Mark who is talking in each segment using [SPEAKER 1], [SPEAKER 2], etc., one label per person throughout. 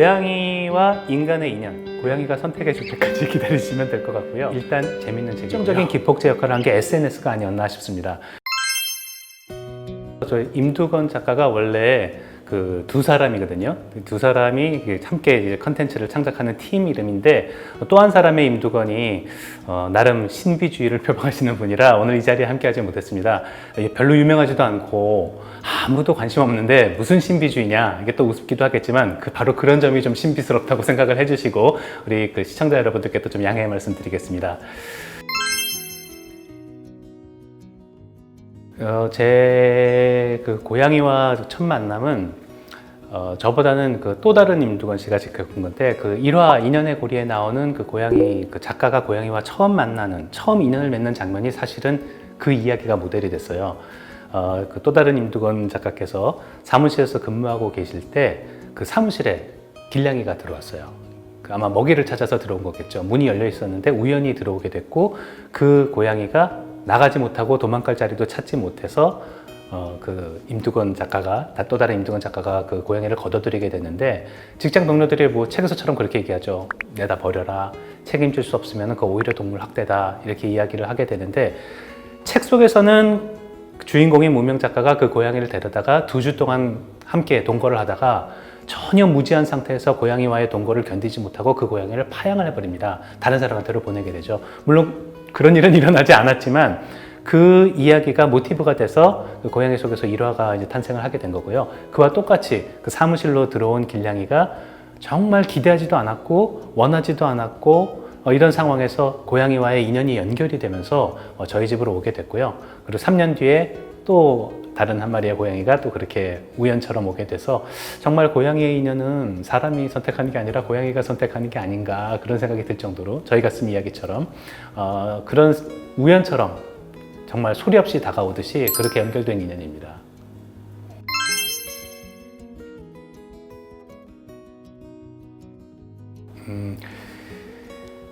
[SPEAKER 1] 고양이와 인간의 인연, 고양이가 선택해 줄 때까지 기다리시면 될 것 같고요. 일단 재밌는 책이고요. 긍정적인 기폭제 역할을 한 게 SNS가 아니었나 싶습니다. 저희 임두건 작가가 원래 그 두 사람이거든요. 그두 사람이 그 함께 컨텐츠를 창작하는 팀 이름인데 또 한 사람의 임두건이 어, 나름 신비주의를 표방하시는 분이라 오늘 이 자리에 함께하지 못했습니다. 이게 별로 유명하지도 않고 아무도 관심 없는데 무슨 신비주의냐 이게 또 우습기도 하겠지만 그 바로 그런 점이 좀 신비스럽다고 생각을 해주시고 우리 그 시청자 여러분들께 또 좀 양해의 말씀드리겠습니다. 어, 제그 고양이와 첫 만남은 어, 저보다는 그 또 다른 임두건 씨가 지켜본 건데 그 1화 인연의 고리에 나오는 그 고양이 그 작가가 고양이와 처음 만나는 처음 인연을 맺는 장면이 사실은 그 이야기가 모델이 됐어요. 어, 그 또 다른 임두건 작가께서 사무실에서 근무하고 계실 때 그 사무실에 길냥이가 들어왔어요. 그 아마 먹이를 찾아서 들어온 거겠죠. 문이 열려 있었는데 우연히 들어오게 됐고 그 고양이가 나가지 못하고 도망갈 자리도 찾지 못해서 어, 그 임두건 작가가 다또 다른 임두건 작가가 그 고양이를 걷어들이게 됐는데 직장 동료들이 뭐 책에서처럼 그렇게 얘기하죠. 내다 버려라. 책임질 수 없으면 그거 오히려 동물 학대다. 이렇게 이야기를 하게 되는데 책 속에서는 주인공인 무명 작가가 그 고양이를 데려다가 두 주 동안 함께 동거를 하다가 전혀 무지한 상태에서 고양이와의 동거를 견디지 못하고 그 고양이를 파양을 해버립니다. 다른 사람한테로 보내게 되죠. 물론 그런 일은 일어나지 않았지만 그 이야기가 모티브가 돼서 그 고양이 속에서 일화가 이제 탄생을 하게 된 거고요. 그와 똑같이 그 사무실로 들어온 길냥이가 정말 기대하지도 않았고 원하지도 않았고 어, 이런 상황에서 고양이와의 인연이 연결이 되면서 어, 저희 집으로 오게 됐고요. 그리고 3년 뒤에 또 다른 한 마리의 고양이가 또 그렇게 우연처럼 오게 돼서 정말 고양이의 인연은 사람이 선택하는 게 아니라 고양이가 선택하는 게 아닌가 그런 생각이 들 정도로 저희가 쓴 이야기처럼 어, 그런 우연처럼 정말 소리 없이 다가오듯이 그렇게 연결된 인연입니다. 음,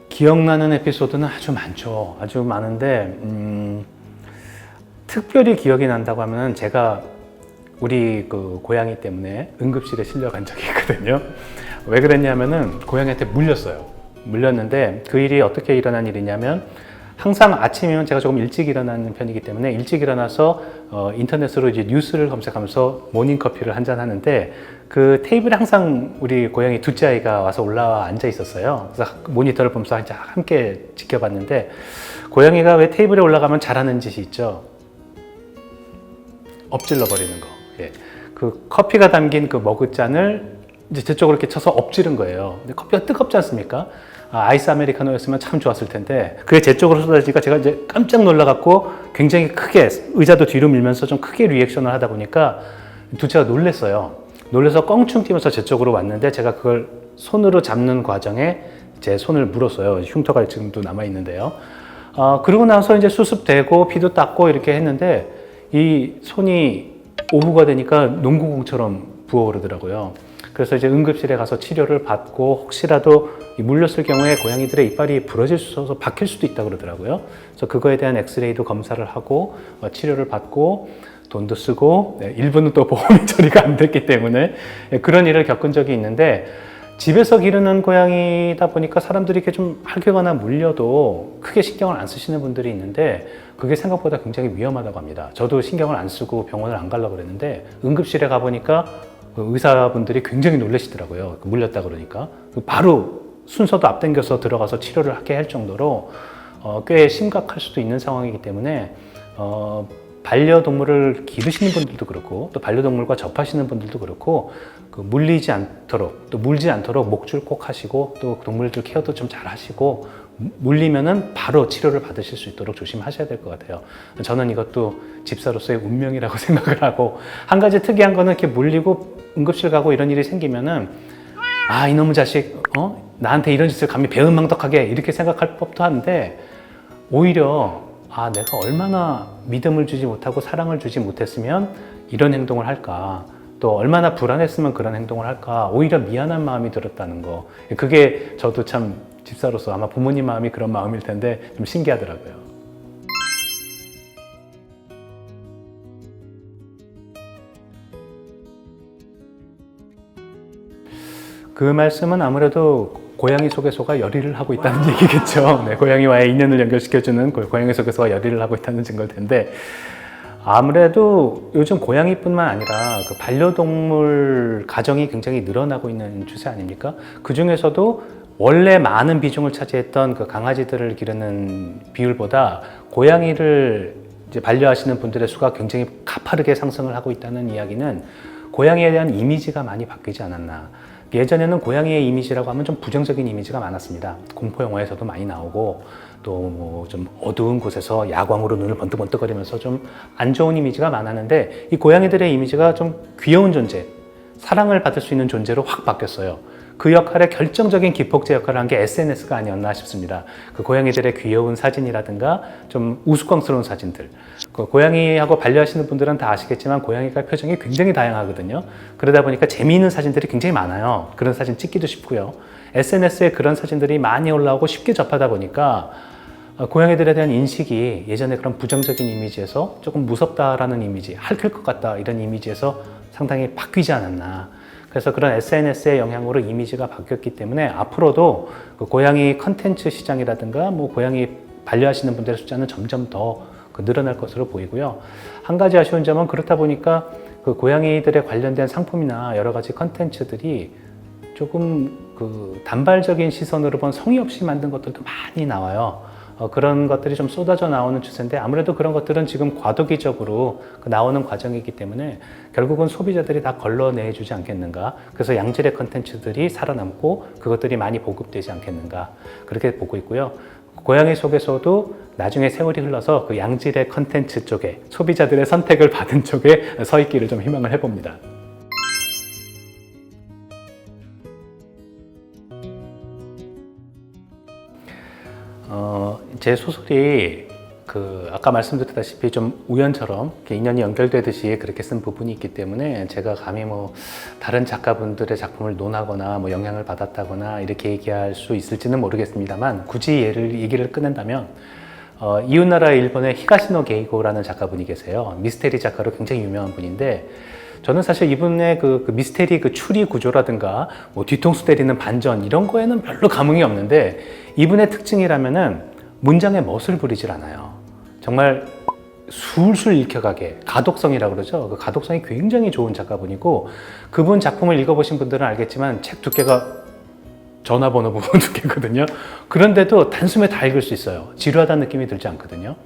[SPEAKER 1] 기억나는 에피소드는 아주 많죠. 아주 많은데 음, 특별히 기억이 난다고 하면 제가 우리 그 고양이 때문에 응급실에 실려간 적이 있거든요. 왜 그랬냐면은 고양이한테 물렸어요. 물렸는데 그 일이 어떻게 일어난 일이냐면 항상 아침이면 제가 조금 일찍 일어나는 편이기 때문에 일찍 일어나서 어, 인터넷으로 이제 뉴스를 검색하면서 모닝 커피를 한 잔 하는데 그 테이블에 항상 우리 고양이 둘째 아이가 와서 올라와 앉아 있었어요. 그래서 모니터를 보면서 함께 지켜봤는데 고양이가 왜 테이블에 올라가면 잘하는 짓이 있죠. 엎질러 버리는 거. 예. 그 커피가 담긴 그 머그잔을 이제 제 쪽으로 이렇게 쳐서 엎지른 거예요. 근데 커피가 뜨겁지 않습니까? 아, 이스 아메리카노였으면 참 좋았을 텐데 그게 제 쪽으로 쏟아지니까 제가 이제 깜짝 놀라갖고 굉장히 크게 의자도 뒤로 밀면서 좀 크게 리액션을 하다 보니까 두째가 놀랬어요. 놀래서 껑충 뛰면서 제 쪽으로 왔는데 제가 그걸 손으로 잡는 과정에 제 손을 물었어요. 흉터가 지금도 남아 있는데요. 아, 그러고 나서 이제 수습되고 피도 닦고 이렇게 했는데 이 손이 오후가 되니까 농구공처럼 부어오르더라고요. 그래서 이제 응급실에 가서 치료를 받고 혹시라도 이 물렸을 경우에 고양이들의 이빨이 부러질 수 있어서 박힐 수도 있다 그러더라고요. 그래서 그거에 대한 엑스레이도 검사를 하고 어, 치료를 받고 돈도 쓰고 네, 일부는 또 보험이 처리가 안 됐기 때문에 예, 그런 일을 겪은 적이 있는데 집에서 기르는 고양이다 보니까 사람들이 이렇게 좀 핥거나 물려도 크게 신경을 안 쓰시는 분들이 있는데 그게 생각보다 굉장히 위험하다고 합니다. 저도 신경을 안 쓰고 병원을 안 가려고 그랬는데 응급실에 가보니까 그 의사분들이 굉장히 놀라시더라고요. 그 물렸다 그러니까. 바로 순서도 앞당겨서 들어가서 치료를 하게 할 정도로 어, 꽤 심각할 수도 있는 상황이기 때문에 어, 반려동물을 기르시는 분들도 그렇고 또 반려동물과 접하시는 분들도 그렇고 그 물리지 않도록 또 물지 않도록 목줄 꼭 하시고 또 동물들 케어도 좀 잘 하시고 물리면은 바로 치료를 받으실 수 있도록 조심하셔야 될 것 같아요. 저는 이것도 집사로서의 운명이라고 생각을 하고 한 가지 특이한 거는 이렇게 물리고 응급실 가고 이런 일이 생기면은 아 이놈의 자식 어? 나한테 이런 짓을 감히 배은망덕하게 이렇게 생각할 법도 한데 오히려 아 내가 얼마나 믿음을 주지 못하고 사랑을 주지 못했으면 이런 행동을 할까? 또 얼마나 불안했으면 그런 행동을 할까? 오히려 미안한 마음이 들었다는 거. 그게 저도 참 집사로서 아마 부모님 마음이 그런 마음일 텐데 좀 신기하더라고요. 그 말씀은 아무래도 고양이 속에서가 열의를 하고 있다는 얘기겠죠. 네, 고양이와의 인연을 연결시켜주는 그 고양이 속에서가 열의를 하고 있다는 증거일 텐데 아무래도 요즘 고양이뿐만 아니라 그 반려동물 가정이 굉장히 늘어나고 있는 추세 아닙니까? 그 중에서도 원래 많은 비중을 차지했던 그 강아지들을 기르는 비율보다 고양이를 이제 반려하시는 분들의 수가 굉장히 가파르게 상승을 하고 있다는 이야기는 고양이에 대한 이미지가 많이 바뀌지 않았나. 예전에는 고양이의 이미지라고 하면 좀 부정적인 이미지가 많았습니다. 공포 영화에서도 많이 나오고 또 뭐 좀 어두운 곳에서 야광으로 눈을 번뜩번뜩거리면서 좀 안 좋은 이미지가 많았는데 이 고양이들의 이미지가 좀 귀여운 존재, 사랑을 받을 수 있는 존재로 확 바뀌었어요. 그 역할에 결정적인 기폭제 역할을 한 게 SNS가 아니었나 싶습니다. 그 고양이들의 귀여운 사진이라든가 좀 우스꽝스러운 사진들. 그 고양이하고 반려하시는 분들은 다 아시겠지만 고양이가 표정이 굉장히 다양하거든요. 그러다 보니까 재미있는 사진들이 굉장히 많아요. 그런 사진 찍기도 쉽고요. SNS에 그런 사진들이 많이 올라오고 쉽게 접하다 보니까 어, 고양이들에 대한 인식이 예전에 그런 부정적인 이미지에서 조금 무섭다라는 이미지, 핥힐 것 같다 이런 이미지에서 상당히 바뀌지 않았나. 그래서 그런 SNS의 영향으로 이미지가 바뀌었기 때문에 앞으로도 그 고양이 컨텐츠 시장이라든가 뭐 고양이 반려하시는 분들의 숫자는 점점 더그 늘어날 것으로 보이고요. 한 가지 아쉬운 점은 그렇다 보니까 그 고양이들에 관련된 상품이나 여러 가지 컨텐츠들이 조금 그 단발적인 시선으로 본 성의 없이 만든 것들도 많이 나와요. 어, 그런 것들이 좀 쏟아져 나오는 추세인데 아무래도 그런 것들은 지금 과도기적으로 그 나오는 과정이기 때문에 결국은 소비자들이 다 걸러내주지 않겠는가. 그래서 양질의 컨텐츠들이 살아남고 그것들이 많이 보급되지 않겠는가. 그렇게 보고 있고요. 고양이 속에서도 나중에 세월이 흘러서 그 양질의 컨텐츠 쪽에 소비자들의 선택을 받은 쪽에 서 있기를 좀 희망을 해봅니다. 제 소설이 그 아까 말씀드렸다시피 좀 우연처럼 인연이 연결되듯이 그렇게 쓴 부분이 있기 때문에 제가 감히 뭐 다른 작가분들의 작품을 논하거나 뭐 영향을 받았다거나 이렇게 얘기할 수 있을지는 모르겠습니다만 굳이 예를 얘기를 꺼낸다면 어, 이웃나라 일본의 히가시노 게이고라는 작가분이 계세요. 미스테리 작가로 굉장히 유명한 분인데 저는 사실 이분의 그, 그 미스테리 그 추리 구조라든가 뭐 뒤통수 때리는 반전 이런 거에는 별로 감흥이 없는데 이분의 특징이라면은 문장에 멋을 부리질 않아요. 정말 술술 읽혀가게 가독성이라고 그러죠. 그 가독성이 굉장히 좋은 작가분이고 그분 작품을 읽어보신 분들은 알겠지만 책 두께가 전화번호 부분 두께거든요. 그런데도 단숨에 다 읽을 수 있어요. 지루하다는 느낌이 들지 않거든요.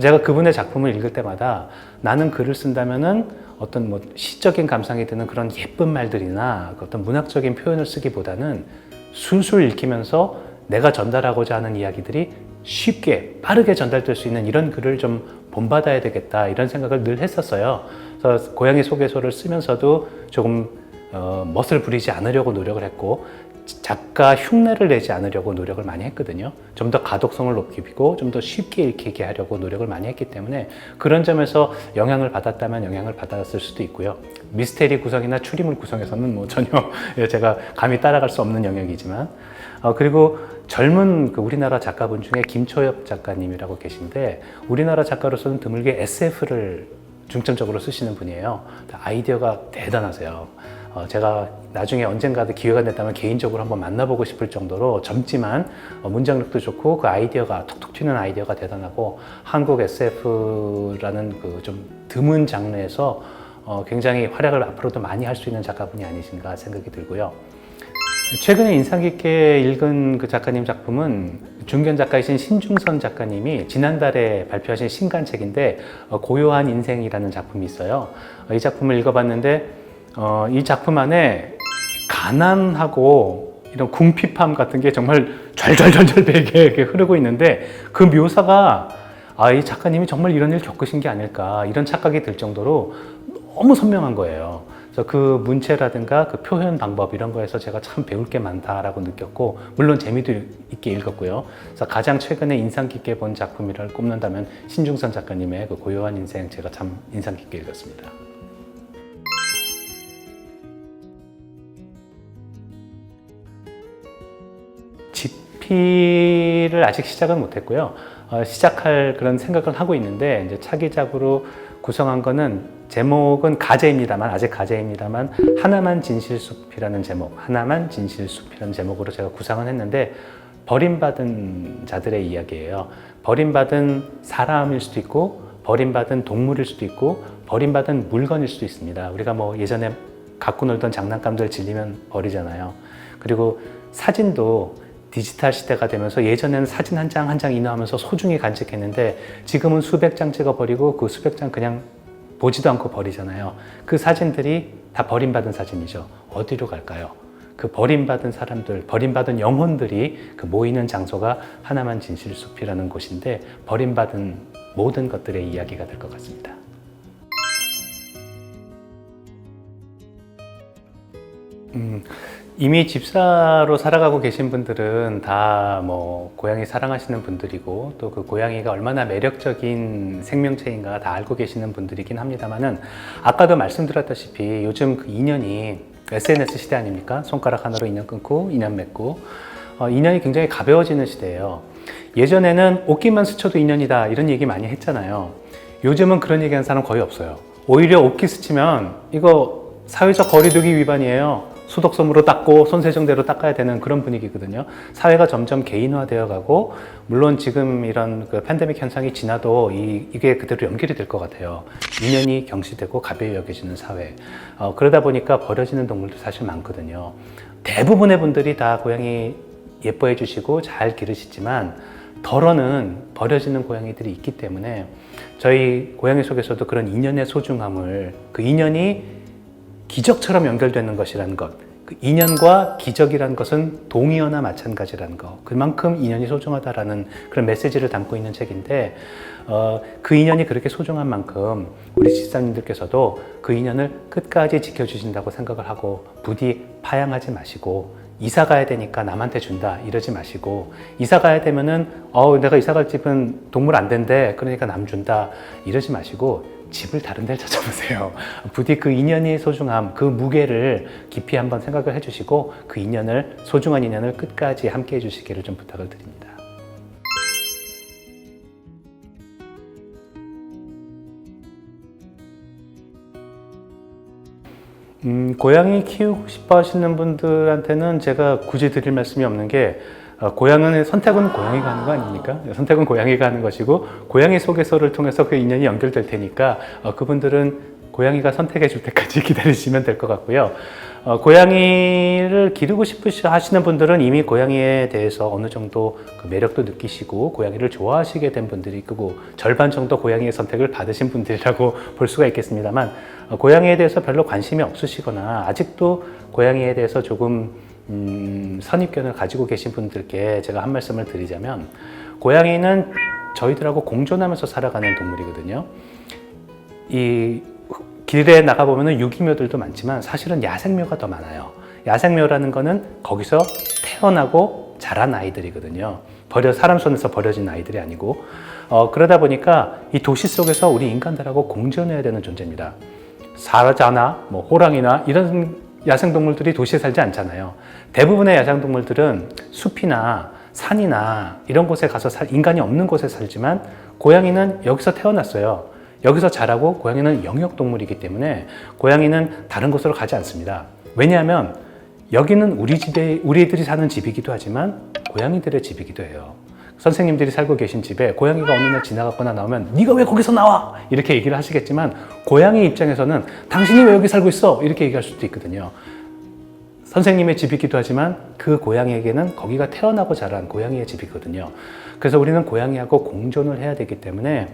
[SPEAKER 1] 제가 그분의 작품을 읽을 때마다 나는 글을 쓴다면은 어떤 뭐 시적인 감상이 드는 그런 예쁜 말들이나 그 어떤 문학적인 표현을 쓰기보다는 술술 읽히면서 내가 전달하고자 하는 이야기들이 쉽게 빠르게 전달될 수 있는 이런 글을 좀 본받아야 되겠다 이런 생각을 늘 했었어요. 그래서 고양이 소개서를 쓰면서도 조금 어, 멋을 부리지 않으려고 노력을 했고 작가 흉내를 내지 않으려고 노력을 많이 했거든요. 좀 더 가독성을 높이고 좀 더 쉽게 읽히게 하려고 노력을 많이 했기 때문에 그런 점에서 영향을 받았다면 영향을 받았을 수도 있고요. 미스테리 구성이나 추리물 구성에서는 뭐 전혀 제가 감히 따라갈 수 없는 영역이지만 어, 그리고 젊은 그 우리나라 작가분 중에 김초엽 작가님이라고 계신데 우리나라 작가로서는 드물게 SF를 중점적으로 쓰시는 분이에요. 아이디어가 대단하세요. 어, 제가 나중에 언젠가 기회가 된다면 개인적으로 한번 만나보고 싶을 정도로 젊지만 어, 문장력도 좋고 그 아이디어가 톡톡 튀는 아이디어가 대단하고 한국 SF라는 그 좀 드문 장르에서 어, 굉장히 활약을 앞으로도 많이 할 수 있는 작가분이 아니신가 생각이 들고요. 최근에 인상 깊게 읽은 그 작가님 작품은 중견 작가이신 신중선 작가님이 지난달에 발표하신 신간책인데 어, 고요한 인생이라는 작품이 있어요. 어, 이 작품을 읽어봤는데 어, 이 작품 안에 가난하고 이런 궁핍함 같은 게 정말 잘잘잘잘 배게 흐르고 있는데 그 묘사가 아, 이 작가님이 정말 이런 일 겪으신 게 아닐까 이런 착각이 들 정도로 너무 선명한 거예요. 그래서 그 문체라든가 그 표현 방법 이런 거에서 제가 참 배울 게 많다라고 느꼈고 물론 재미도 있게 읽었고요. 그래서 가장 최근에 인상 깊게 본 작품이라고 꼽는다면 신중선 작가님의 그 고요한 인생 제가 참 인상 깊게 읽었습니다. 집필을 아직 시작은 못했고요. 어, 시작할 그런 생각을 하고 있는데 이제 차기작으로 구성한 거는 제목은 가제입니다만 아직 가제입니다만 하나만 진실숲이라는 제목, 하나만 진실숲이라는 제목으로 제가 구상을 했는데 버림받은 자들의 이야기예요. 버림받은 사람일 수도 있고 버림받은 동물일 수도 있고 버림받은 물건일 수도 있습니다. 우리가 뭐 예전에 갖고 놀던 장난감들 질리면 버리잖아요. 그리고 사진도 디지털 시대가 되면서 예전에는 사진 한 장 한 장 인화하면서 소중히 간직했는데 지금은 수백 장 찍어버리고 그 수백 장 그냥 보지도 않고 버리잖아요. 그 사진들이 다 버림받은 사진이죠. 어디로 갈까요? 그 버림받은 사람들, 버림받은 영혼들이 그 모이는 장소가 하나만 진실숲이라는 곳인데 버림받은 모든 것들의 이야기가 될 것 같습니다. 음, 이미 집사로 살아가고 계신 분들은 다 뭐 고양이 사랑하시는 분들이고 또 그 고양이가 얼마나 매력적인 생명체인가 다 알고 계시는 분들이긴 합니다만은 아까도 말씀드렸다시피 요즘 그 인연이 SNS 시대 아닙니까? 손가락 하나로 인연 끊고 인연 맺고 어, 인연이 굉장히 가벼워지는 시대예요. 예전에는 옷깃만 스쳐도 인연이다 이런 얘기 많이 했잖아요. 요즘은 그런 얘기하는 사람 거의 없어요. 오히려 옷깃 스치면 이거 사회적 거리두기 위반이에요. 소독솜으로 닦고 손세정대로 닦아야 되는 그런 분위기거든요. 사회가 점점 개인화되어 가고 물론 지금 이런 그 팬데믹 현상이 지나도 이, 이게 그대로 연결이 될 것 같아요. 인연이 경시되고 가벼이 여겨지는 사회. 어, 그러다 보니까 버려지는 동물도 사실 많거든요. 대부분의 분들이 다 고양이 예뻐해 주시고 잘 기르시지만 덜어는 버려지는 고양이들이 있기 때문에 저희 고양이 속에서도 그런 인연의 소중함을 그 인연이 기적처럼 연결되는 것이라는 것. 그 인연과 기적이라는 것은 동의어나 마찬가지라는 것. 그만큼 인연이 소중하다라는 그런 메시지를 담고 있는 책인데, 어, 그 인연이 그렇게 소중한 만큼 우리 집사님들께서도 그 인연을 끝까지 지켜주신다고 생각을 하고 부디 파양하지 마시고 이사 가야 되니까 남한테 준다 이러지 마시고 이사 가야 되면은 어 내가 이사 갈 집은 동물 안 된대 그러니까 남 준다 이러지 마시고 집을 다른 데를 찾아보세요. 부디 그 인연의 소중함, 그 무게를 깊이 한번 생각을 해주시고 그 인연을 소중한 인연을 끝까지 함께 해주시기를 좀 부탁을 드립니다. 음, 고양이 키우고 싶어 하시는 분들한테는 제가 굳이 드릴 말씀이 없는 게 어, 고양이는 선택은 고양이가 하는 거 아닙니까? 선택은 고양이가 하는 것이고 고양이 소개서를 통해서 그 인연이 연결될 테니까 어, 그분들은 고양이가 선택해 줄 때까지 기다리시면 될 것 같고요. 어, 고양이를 기르고 싶으시 하시는 분들은 이미 고양이에 대해서 어느 정도 그 매력도 느끼시고 고양이를 좋아하시게 된 분들이 있고 절반 정도 고양이의 선택을 받으신 분들이라고 볼 수가 있겠습니다만 어, 고양이에 대해서 별로 관심이 없으시거나 아직도 고양이에 대해서 조금 음, 선입견을 가지고 계신 분들께 제가 한 말씀을 드리자면 고양이는 저희들하고 공존하면서 살아가는 동물이거든요. 이 길에 나가보면 유기묘들도 많지만 사실은 야생묘가 더 많아요. 야생묘라는 거는 거기서 태어나고 자란 아이들이거든요. 버려, 사람 손에서 버려진 아이들이 아니고. 어, 그러다 보니까 이 도시 속에서 우리 인간들하고 공존해야 되는 존재입니다. 사자나 뭐 호랑이나 이런 야생동물들이 도시에 살지 않잖아요. 대부분의 야생동물들은 숲이나 산이나 이런 곳에 가서 살, 인간이 없는 곳에 살지만 고양이는 여기서 태어났어요. 여기서 자라고 고양이는 영역동물이기 때문에 고양이는 다른 곳으로 가지 않습니다. 왜냐하면 여기는 우리 집에, 우리들이 사는 집이기도 하지만 고양이들의 집이기도 해요. 선생님들이 살고 계신 집에 고양이가 어느 날 지나갔거나 나오면 네가 왜 거기서 나와? 이렇게 얘기를 하시겠지만 고양이 입장에서는 당신이 왜 여기 살고 있어? 이렇게 얘기할 수도 있거든요. 선생님의 집이기도 하지만 그 고양이에게는 거기가 태어나고 자란 고양이의 집이거든요. 그래서 우리는 고양이하고 공존을 해야 되기 때문에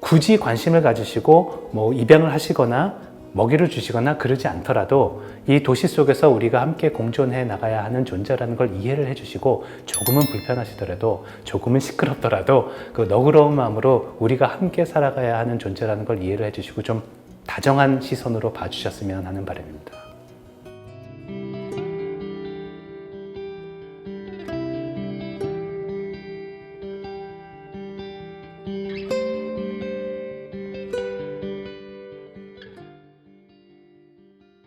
[SPEAKER 1] 굳이 관심을 가지시고 뭐 입양을 하시거나 먹이를 주시거나 그러지 않더라도 이 도시 속에서 우리가 함께 공존해 나가야 하는 존재라는 걸 이해를 해주시고 조금은 불편하시더라도 조금은 시끄럽더라도 그 너그러운 마음으로 우리가 함께 살아가야 하는 존재라는 걸 이해를 해주시고 좀 다정한 시선으로 봐주셨으면 하는 바람입니다.